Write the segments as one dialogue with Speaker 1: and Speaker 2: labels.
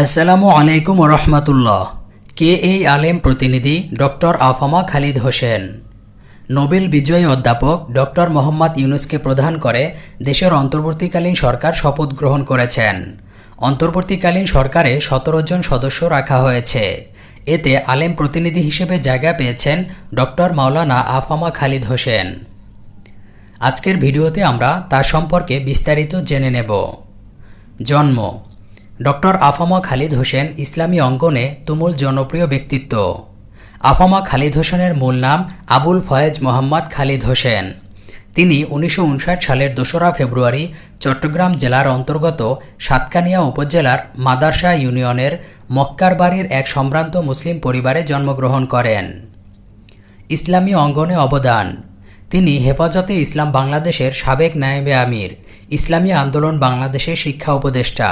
Speaker 1: আসসালামু আলাইকুম রহমতুল্লাহ। কে এই আলেম প্রতিনিধি? ডক্টর আফামা খালিদ হোসেন। নোবেল বিজয়ী অধ্যাপক ডক্টর মোহাম্মদ ইউনুসকে প্রধান করে দেশের অন্তর্বর্তীকালীন সরকার শপথ গ্রহণ করেছেন। অন্তর্বর্তীকালীন সরকারে সতেরো জন সদস্য রাখা হয়েছে। এতে আলেম প্রতিনিধি হিসেবে জায়গা পেয়েছেন ডক্টর মাওলানা আফামা খালিদ হোসেন। আজকের ভিডিওতে আমরা তার সম্পর্কে বিস্তারিত জেনে নেব। জন্ম ডক্টর আফামা খালিদ হোসেন ইসলামী অঙ্গনে তুমুল জনপ্রিয় ব্যক্তিত্ব। আফামা খালিদ হোসেনের মূল নাম আবুল ফয়েজ মোহাম্মদ খালিদ হোসেন। তিনি উনিশশো উনষাট সালের দোসরা ফেব্রুয়ারি চট্টগ্রাম জেলার অন্তর্গত সাতকানিয়া উপজেলার মাদারশা ইউনিয়নের মক্কার বাড়ির এক সম্ভ্রান্ত মুসলিম পরিবারে জন্মগ্রহণ করেন। ইসলামী অঙ্গনে অবদান। তিনি হেফাজতে ইসলাম বাংলাদেশের সাবেক নায়েবে আমির, ইসলামী আন্দোলন বাংলাদেশের শিক্ষা উপদেষ্টা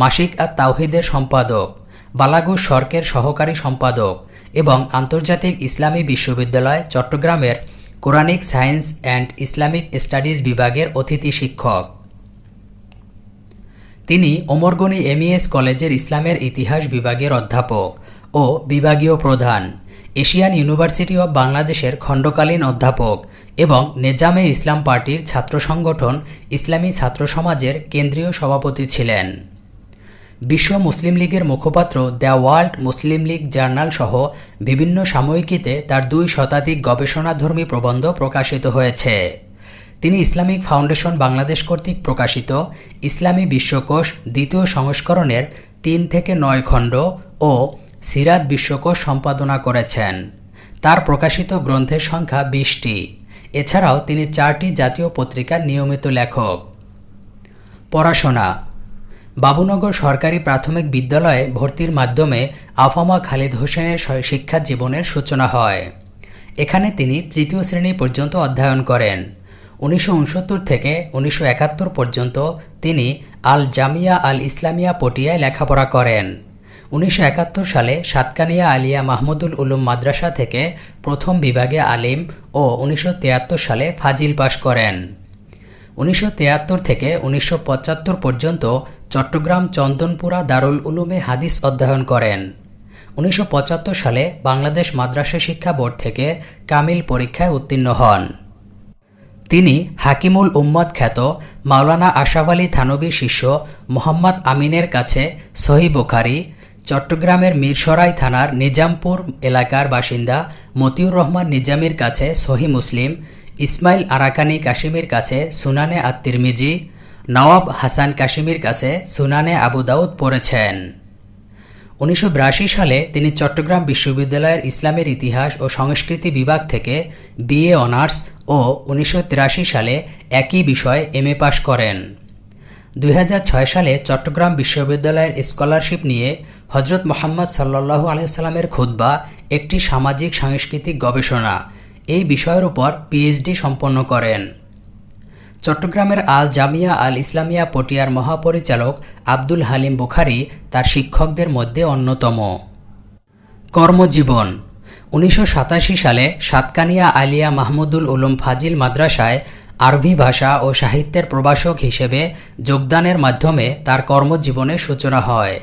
Speaker 1: মাসিক আর তাওহিদের সম্পাদক, বালাগু সরকের সহকারী সম্পাদক এবং আন্তর্জাতিক ইসলামী বিশ্ববিদ্যালয় চট্টগ্রামের Quranic science and Islamic studies বিভাগের অতিথি শিক্ষক। তিনি ওমরগনি এমইএস কলেজের ইসলামের ইতিহাস বিভাগের অধ্যাপক ও বিভাগীয় প্রধান, এশিয়ান ইউনিভার্সিটি অব বাংলাদেশের খণ্ডকালীন অধ্যাপক এবং নেজামে ইসলাম পার্টির ছাত্র সংগঠন ইসলামী ছাত্র সমাজের কেন্দ্রীয় সভাপতি ছিলেন। বিশ্ব মুসলিম লীগের মুখপাত্র the world Muslim league journal সহ বিভিন্ন সাময়িকীতে তার দুই শতাধিক গবেষণাধর্মী প্রবন্ধ প্রকাশিত হয়েছে। তিনি ইসলামিক ফাউন্ডেশন বাংলাদেশ কর্তৃক প্রকাশিত ইসলামী বিশ্বকোষ দ্বিতীয় সংস্করণের তিন থেকে নয় খণ্ড ও সিরাত বিশ্বকোষ সম্পাদনা করেছেন। তার প্রকাশিত গ্রন্থের সংখ্যা বিশটি। এছাড়াও তিনি চারটি জাতীয় পত্রিকার নিয়মিত লেখক। পড়াশোনা বাবুনগর সরকারি প্রাথমিক বিদ্যালয়ে ভর্তির মাধ্যমে আফামা খালিদ হোসেনের শিক্ষা জীবনের সূচনা হয়। এখানে তিনি তৃতীয় শ্রেণি পর্যন্ত অধ্যয়ন করেন। উনিশশো উনসত্তর থেকে উনিশশো একাত্তর পর্যন্ত তিনি আল জামিয়া আল ইসলামিয়া পটিয়ায় লেখাপড়া করেন। উনিশশো একাত্তর সালে সাতকানিয়া আলিয়া মাহমুদুল উলুম মাদ্রাসা থেকে প্রথম বিভাগে আলিম ও উনিশশো তিয়াত্তর সালে ফাজিল পাশ করেন। উনিশশো থেকে উনিশশো পঁচাত্তর পর্যন্ত চট্টগ্রাম চন্দনপুরা দারুল উলুমে হাদিস অধ্যয়ন করেন। উনিশশো পঁচাত্তর সালে বাংলাদেশ মাদ্রাসা শিক্ষা বোর্ড থেকে কামিল পরীক্ষায় উত্তীর্ণ হন। তিনি হাকিমুল উম্মদ খ্যাত মাওলানা আশাফ আলী থানবীর শিষ্য মোহাম্মদ আমিনের কাছে সহি বুখারি, চট্টগ্রামের মিরসরাই থানার নিজামপুর এলাকার বাসিন্দা মতিউর রহমান নিজামির কাছে সহি মুসলিম, ইসমাইল আরাকানি কাশিমির কাছে সুনানে আত তিরমিজি নওয়াব হাসান কাশিমির কাছে সুনানে আবু দাউদ পড়েছেন। উনিশশো বিরাশি সালে তিনি চট্টগ্রাম বিশ্ববিদ্যালয়ের ইসলামের ইতিহাস ও সংস্কৃতি বিভাগ থেকে বিএ অনার্স ও উনিশশো তিরাশি সালে একই বিষয়ে এমএ পাশ করেন। দু হাজার ছয় সালে চট্টগ্রাম বিশ্ববিদ্যালয়ের স্কলারশিপ নিয়ে হজরত মোহাম্মদ সাল্লাহ আলহিসাল্লামের খুদ্া একটি সামাজিক সাংস্কৃতিক গবেষণা। এই বিষয়ের উপর পিএইচডি সম্পন্ন করেন। চট্টগ্রামের আল জামিয়া আল ইসলামিয়া পটিয়ার মহাপরিচালক আব্দুল হালিম বুখারি তার শিক্ষকদের মধ্যে অন্যতম। কর্মজীবন। উনিশশো সাতাশি সালে সাতকানিয়া আলিয়া মাহমুদুল উলুম ফাজিল মাদ্রাসায় আরবি ভাষা ও সাহিত্যের প্রভাষক হিসেবে যোগদানের মাধ্যমে তার কর্মজীবনের সূচনা হয়।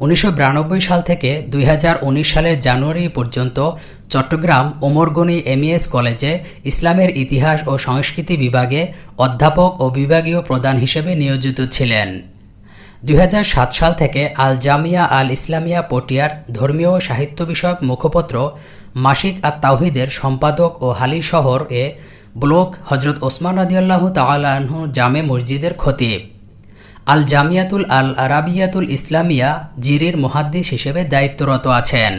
Speaker 1: উনিশশো বিরানব্বই সাল থেকে দুই হাজার উনিশ সালের জানুয়ারি পর্যন্ত চট্টগ্রাম ওমরগনি এমইএস কলেজে ইসলামের ইতিহাস ও সংস্কৃতি বিভাগে অধ্যাপক ও বিভাগীয় প্রধান হিসেবে নিয়োজিত ছিলেন। দুই হাজার সাত সাল থেকে আল জামিয়া আল ইসলামিয়া পটিয়ার ধর্মীয় ও সাহিত্য বিষয়ক মুখপত্র মাসিক আর তাওহিদের সম্পাদক ও হালি শহর এ ব্লক হজরত ওসমান রাদিয়াল্লাহ তালাহ জামে মসজিদের খতিব। আল জামিয়াতুল আল আরাবিয়াতুল ইসলামিয়া জিরির মুহাদ্দিস হিসেবে দায়িত্বরত আছেন।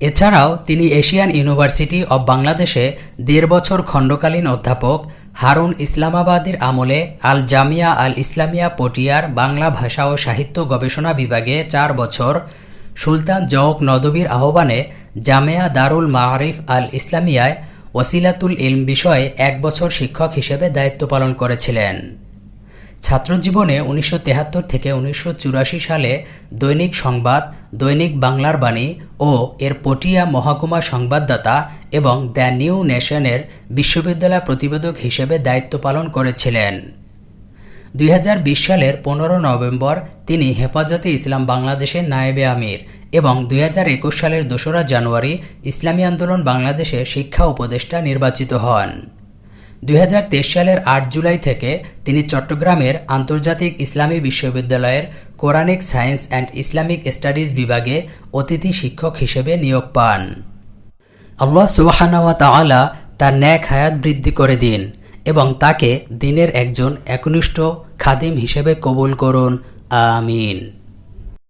Speaker 1: এছাড়াও তিনি এশিয়ান ইউনিভার্সিটি অব বাংলাদেশে দেড় বছর খণ্ডকালীন অধ্যাপক হারুন ইসলামাবাদের আমলে আল জামিয়া আল ইসলামিয়া পটিয়ার বাংলা ভাষা ও সাহিত্য গবেষণা বিভাগে চার বছর, সুলতান জওক নদবীর আহ্বানে জামেয়া দারুল মারিফ আল ইসলামিয়ায় ওসিলাতুল ইলম বিষয়ে এক বছর শিক্ষক হিসেবে দায়িত্ব পালন করেছিলেন। ছাত্রজীবনে উনিশশো থেকে উনিশশো চুরাশি সালে দৈনিক সংবাদ, দৈনিক বাংলার বাণী ও এর পটিয়া মহকুমা সংবাদদাতা এবং দ্য নিউ নেশনের বিশ্ববিদ্যালয় প্রতিবেদক হিসেবে দায়িত্ব পালন করেছিলেন। দুই হাজার বিশ সালের পনেরো নভেম্বর তিনি হেফাজতে ইসলাম বাংলাদেশের নায়েবে আমির এবং দুই হাজার একুশ সালের দোসরা জানুয়ারি ইসলামী আন্দোলন বাংলাদেশে শিক্ষা উপদেষ্টা নির্বাচিত হন। দুই হাজার তেইশ সালের আট জুলাই থেকে তিনি চট্টগ্রামের আন্তর্জাতিক ইসলামী বিশ্ববিদ্যালয়ের Quranic science and Islamic studies বিভাগে অতিথি শিক্ষক হিসেবে নিয়োগ পান। আল্লাহ সুবাহানাওয়া তাআলা তার ন্যাক হায়াত বৃদ্ধি করে দিন এবং তাকে দিনের একজন একনিষ্ঠ খাদিম হিসেবে কবুল করুন। আমিন।